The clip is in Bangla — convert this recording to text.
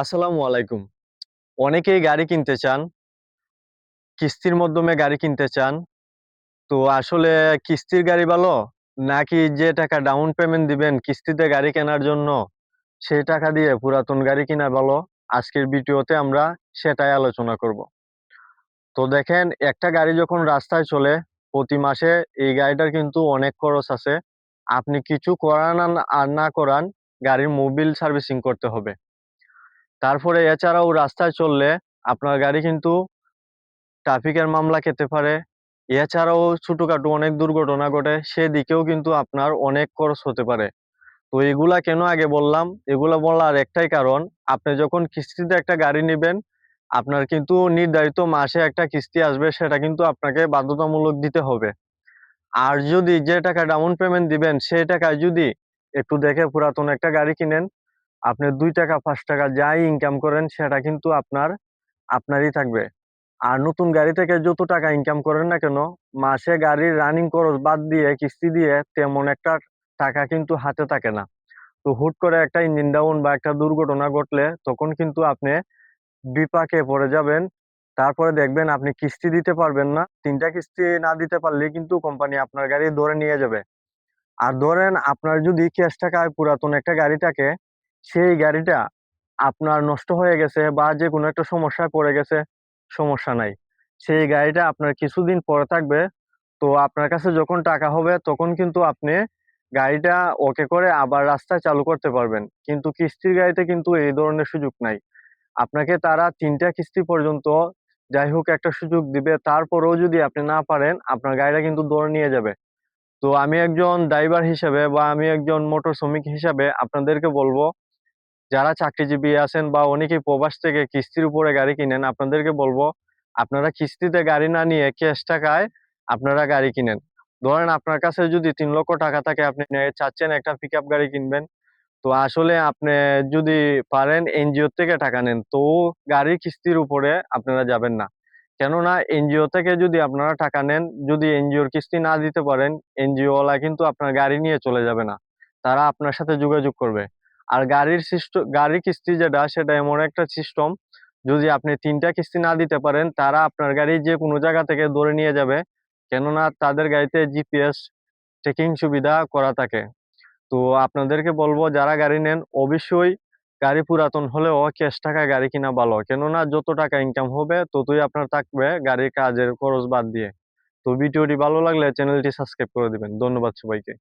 আসসালামু আলাইকুম। অনেকেই গাড়ি কিনতে চান। কিস্তির মাধ্যমে গাড়ি কিনতে চান। তো আসলে কিস্তির গাড়ি ভালো? নাকি যে টাকা ডাউন পেমেন্ট দিবেন কিস্তিতে গাড়ি কেনার জন্য, সেই টাকা দিয়ে পুরাতন গাড়ি কিনা ভালো? আজকের ভিডিওতে আমরা সেটাই আলোচনা করব। তো দেখেন একটা গাড়ি যখন রাস্তায় চলে, প্রতি মাসে এই গাড়িটার কিন্তু অনেক খরচ আছে। আপনি কিছু করান আর না করান, গাড়ির মোবিল সার্ভিসিং করতে হবে। তারপরে এছাড়াও রাস্তায় চললে আপনার গাড়ি কিন্তু ট্রাফিকের মামলা খেতে পারে। এছাড়াও ছোটখাটো অনেক দুর্ঘটনা ঘটে, সেদিকেও কিন্তু আপনার অনেক খরচ হতে পারে। তো এগুলা কেন আগে বললাম? এগুলা বলার একটাই কারণ, আপনি যখন কিস্তিতে একটা গাড়ি নেবেন আপনার কিন্তু নির্ধারিত মাসে একটা কিস্তি আসবে, সেটা কিন্তু আপনাকে বাধ্যতামূলক দিতে হবে। আর যদি যে টাকা ডাউন পেমেন্ট দিবেন, সেই টাকায় যদি একটু দেখে পুরাতন একটা গাড়ি কিনেন, আপনি ৳২, ৳৫ যাই ইনকাম করেন সেটা কিন্তু আপনার, আপনারই থাকবে। আর নতুন গাড়ি থেকে যত টাকা ইনকাম করেন না কেন, মাসে গাড়ির রানিং খরচ বাদ দিয়ে কিস্তি দিয়ে তেমন একটা টাকা কিন্তু হাতে থাকে না। তো হুট করে একটা ইঞ্জিন ডাউন বা একটা দুর্ঘটনা ঘটলে তখন কিন্তু আপনি বিপাকে পড়ে যাবেন। তারপরে দেখবেন আপনি কিস্তি দিতে পারবেন না। তিনটা কিস্তি না দিতে পারলেই কিন্তু কোম্পানি আপনার গাড়ি ধরে নিয়ে যাবে। আর ধরেন আপনার যদি ক্যাশ টাকায় পুরাতন একটা গাড়ি থাকে, সেই গাড়িটা আপনার নষ্ট হয়ে গেছে বা যে কোনো একটা সমস্যায় পড়ে গেছে, সমস্যা নাই। সেই গাড়িটা আপনার কিছুদিন পরে থাকবে। তো আপনার কাছে যখন টাকা হবে তখন কিন্তু আপনি গাড়িটা ওকে করে আবার রাস্তায় চালু করতে পারবেন। কিন্তু কিস্তির গাড়িতে কিন্তু এই ধরনের সুযোগ নাই। আপনাকে তারা ৩ টা কিস্তি পর্যন্ত যাই হোক একটা সুযোগ দিবে। তারপরেও যদি আপনি না পারেন, আপনার গাড়িটা কিন্তু ধরে নিয়ে যাবে। তো আমি একজন ড্রাইভার হিসেবে বা আমি একজন মোটর শ্রমিক হিসাবে আপনাদেরকে বলব, যারা চাকরিজীবী আছেন বা অনেকেই প্রবাস থেকে কিস্তির উপরে গাড়ি কিনেন, আপনাদেরকে বলব আপনারা কিস্তিতে গাড়ি না নিয়ে ক্যাশ টাকায় আপনারা গাড়ি কিনেন। ধরেন আপনার কাছে যদি তিন লক্ষ টাকা থাকে, আপনি চাচ্ছেন একটা পিকআপ গাড়ি কিনবেন। তো আসলে আপনি যদি পারেন এনজিও থেকে টাকা নেন। তো গাড়ির কিস্তির উপরে আপনারা যাবেন না। কেননা এনজিও থেকে যদি আপনারা টাকা নেন, যদি এনজিওর কিস্তি না দিতে পারেন, এনজিওওয়ালা কিন্তু আপনার গাড়ি নিয়ে চলে যাবে না। তারা আপনার সাথে যোগাযোগ করবে। আর গাড়ির সিস্ট গাড়ির কিস্তি যেটা, সেটা এমন একটা সিস্টেম, যদি আপনি তিনটা কিস্তি না দিতে পারেন, তারা আপনার গাড়ি যেকোনো জায়গা থেকে ধরে নিয়ে যাবে। কেননা তাদের গাড়িতে জিপিএস ট্র্যাকিং সুবিধা করা থাকে। তো আপনাদেরকে বলব যারা গাড়ি নেন, অবশ্যই গাড়ি পুরাতন হলেও ক্যাশ টাকায় গাড়ি কিনা ভালো। কেননা যত টাকা ইনকাম হবে ততই আপনার থাকবে গাড়ির কাজের খরচ বাদ দিয়ে। তো ভিডিওটি ভালো লাগলে চ্যানেলটি সাবস্ক্রাইব করে দিবেন। ধন্যবাদ সবাইকে।